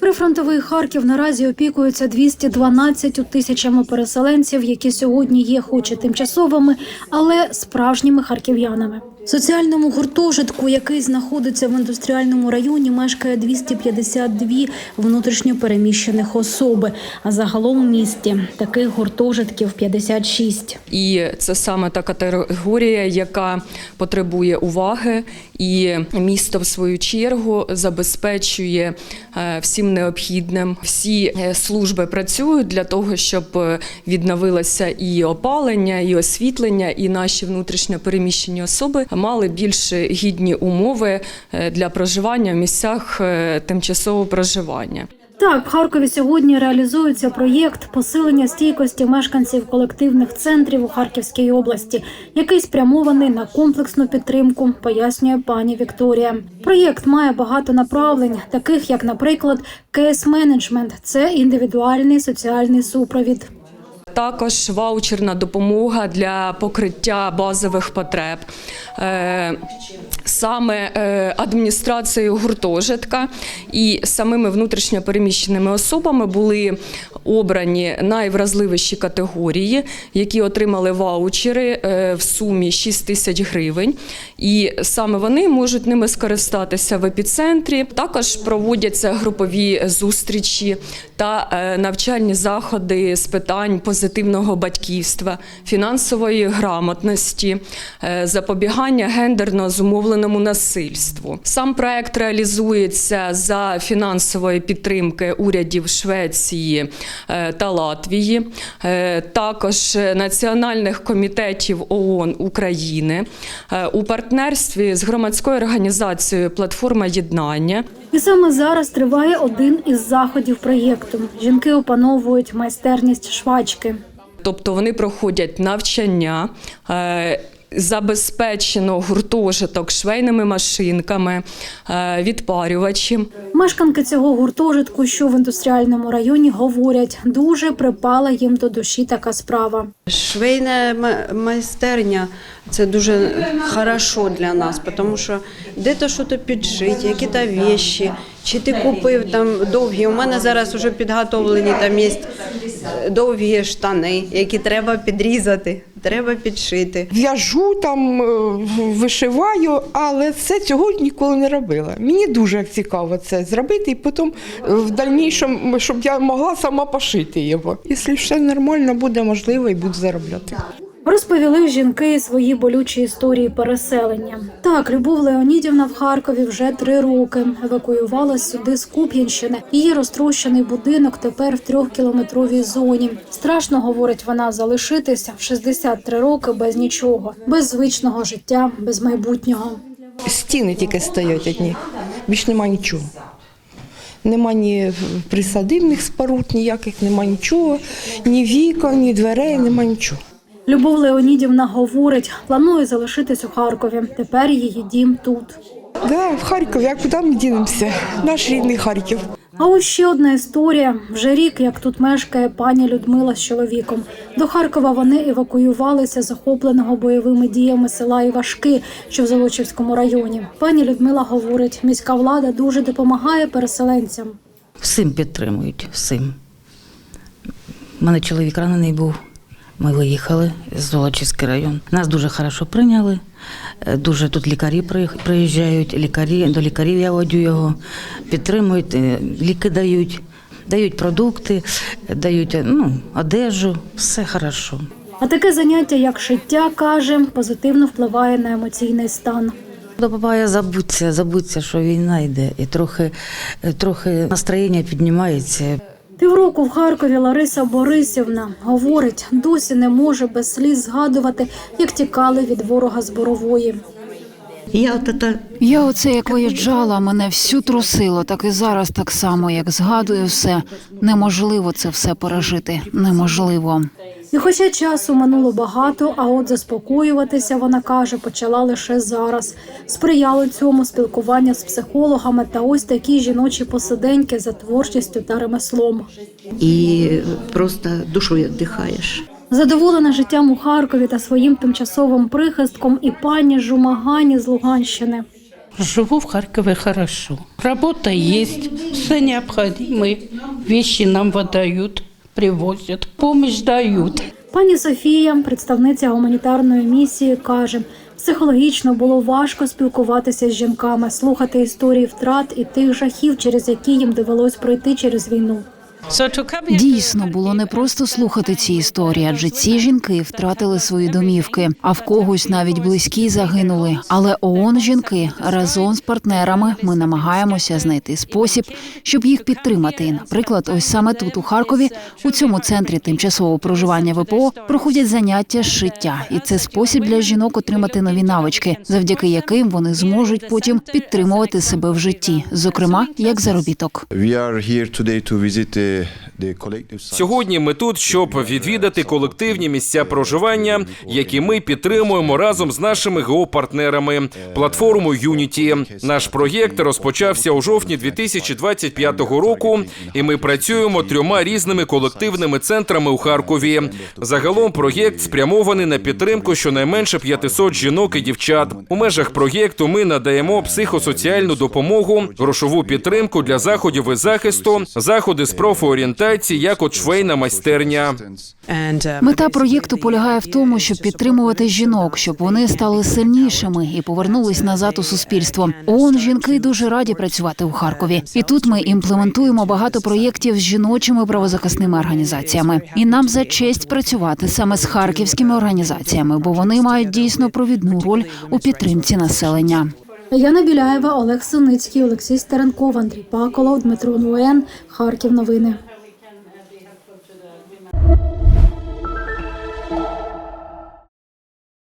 Прифронтовий Харків наразі опікується 212 тисячами переселенців, які сьогодні є хоч і тимчасовими, але справжніми харків'янами. Соціальному гуртожитку, який знаходиться в індустріальному районі, мешкає 252 внутрішньо переміщених особи. А загалом у місті таких гуртожитків 56. І це саме та категорія, яка потребує уваги, і місто в свою чергу забезпечує е, всім необхідним. Всі е, служби працюють для того, щоб е, відновилося і опалення, і освітлення, і наші внутрішньо переміщені особи мали більш гідні умови е, для проживання в місцях е, тимчасового проживання. Так, в Харкові сьогодні реалізується проєкт посилення стійкості мешканців колективних центрів у Харківській області, який спрямований на комплексну підтримку, пояснює пані Вікторія. Проєкт має багато направлень, таких як, наприклад, кейс-менеджмент – це індивідуальний соціальний супровід. Також ваучерна допомога для покриття базових потреб. Е, Саме е, адміністрацією гуртожитка і самими внутрішньо переміщеними особами були обрані найвразливіші категорії, які отримали ваучери е, в сумі 6 тисяч гривень. І саме вони можуть ними скористатися в епіцентрі. Також проводяться групові зустрічі та навчальні заходи з питань позитивного батьківства, фінансової грамотності, е, запобігання гендерно зумовленому насильству. Сам проект реалізується за фінансової підтримки урядів Швеції е, та Латвії, е, також національних комітетів ООН України у партнерстві з громадською організацією Платформа єднання. І саме зараз триває один із заходів проєкту. Жінки опановують майстерність швачки. Тобто вони проходять навчання. е, Забезпечено гуртожиток швейними машинками, е, відпарювачі. Мешканки цього гуртожитку, що в індустріальному районі, говорять, дуже припала їм до душі така справа. Швейна майстерня це дуже хорошо для нас, тому що де то що то підшити, які то вещі, чи ти купив там довгі. У мене зараз вже підготовлені там є е, довгі штани, які треба підрізати, треба підшити. В'яжу там, е, вишиваю, але це цього ніколи не робила. Мені дуже цікаво це зробити, і потім е, в дальнішому, щоб я могла сама пошити його. Якщо все нормально, буде можливо і буду заробляти. Розповіли жінки свої болючі історії переселення. Так, Любов Леонідівна в Харкові вже три роки евакуювалась сюди з Куп'янщини. Її розтрощений будинок тепер в трьохкілометровій зоні. Страшно, говорить вона, залишитися в 63 роки без нічого, без звичного життя, без майбутнього. Стіни тільки стоять одні, більш нема нічого. Нема ні присадибних споруд, ніяких, нема нічого, ні вікон, ні дверей, нема нічого. Любов Леонідівна говорить, планує залишитись у Харкові. Тепер її дім тут. Да, в Харкові, а куди ми дінемося? Наш рідний Харків. А ось ще одна історія. Вже рік, як тут мешкає пані Людмила з чоловіком. До Харкова вони евакуювалися захопленого бойовими діями села Івашки, що в Золочівському районі. Пані Людмила говорить, міська влада дуже допомагає переселенцям. Всім підтримують, всім. У мене чоловік ранений був. Ми виїхали з Золочівський район. Нас дуже хорошо прийняли. Е, Дуже тут лікарі приїжджають, лікарі, до лікарів я водю його, підтримують, е, ліки дають, дають продукти, дають е, ну, одежу, все хорошо. А таке заняття, як шиття, каже, позитивно впливає на емоційний стан. До бабая забудься, забудься, що війна йде, і трохи, трохи настроєння піднімається. Півроку в Харкові Лариса Борисівна говорить, досі не може без сліз згадувати, як тікали від ворога з борової. Я от это Я оце як виїжджала, мене всю трусило, так і зараз так само, як згадую все. Неможливо це все пережити. Неможливо. І хоча часу минуло багато, а от заспокоюватися, вона каже, почала лише зараз. Сприяло цьому спілкування з психологами та ось такі жіночі посиденьки за творчістю та ремеслом. и просто душой отдыхаешь. Задоволена життям у Харкові та своїм тимчасовим прихистком і пані Жумагані з Луганщини. Живу в Харькове хорошо. Работа есть, все необходимые вещи нам выдают, привозят, помощь дають. Пані Софія, представниця гуманітарної місії, каже: психологічно було важко спілкуватися з жінками, слухати історії втрат і тих жахів, через які їм довелось пройти через війну. Дійсно було не просто слухати ці історії, адже ці жінки втратили свої домівки, а в когось навіть близькі загинули. Але ООН жінки разом з партнерами ми намагаємося знайти спосіб, щоб їх підтримати. Наприклад, ось саме тут у Харкові, у цьому центрі тимчасового проживання ВПО, проходять заняття з шиття, і це спосіб для жінок отримати нові навички, завдяки яким вони зможуть потім підтримувати себе в житті, зокрема як заробіток. We are here today to visit Сьогодні ми тут, щоб відвідати колективні місця проживання, які ми підтримуємо разом з нашими ГО-партнерами, платформою Unity. Наш проєкт розпочався у жовтні 2025 року, і ми працюємо трьома різними колективними центрами у Харкові. Загалом проєкт спрямований на підтримку щонайменше 500 жінок і дівчат. У межах проєкту ми надаємо психосоціальну допомогу, грошову підтримку для заходів із захисту, заходи з профорієнтації, як от швейна майстерня. Мета проєкту полягає в тому, щоб підтримувати жінок, щоб вони стали сильнішими і повернулись назад у суспільство. ООН жінки дуже раді працювати у Харкові, і тут ми імплементуємо багато проєктів з жіночими правозахисними організаціями. І нам за честь працювати саме з харківськими організаціями, бо вони мають дійсно провідну роль у підтримці населення. Яна Біляєва, Олег Синицький, Олексій Стеренков, Андрій Паколов, Дмитро Нуен, Харків. Новини.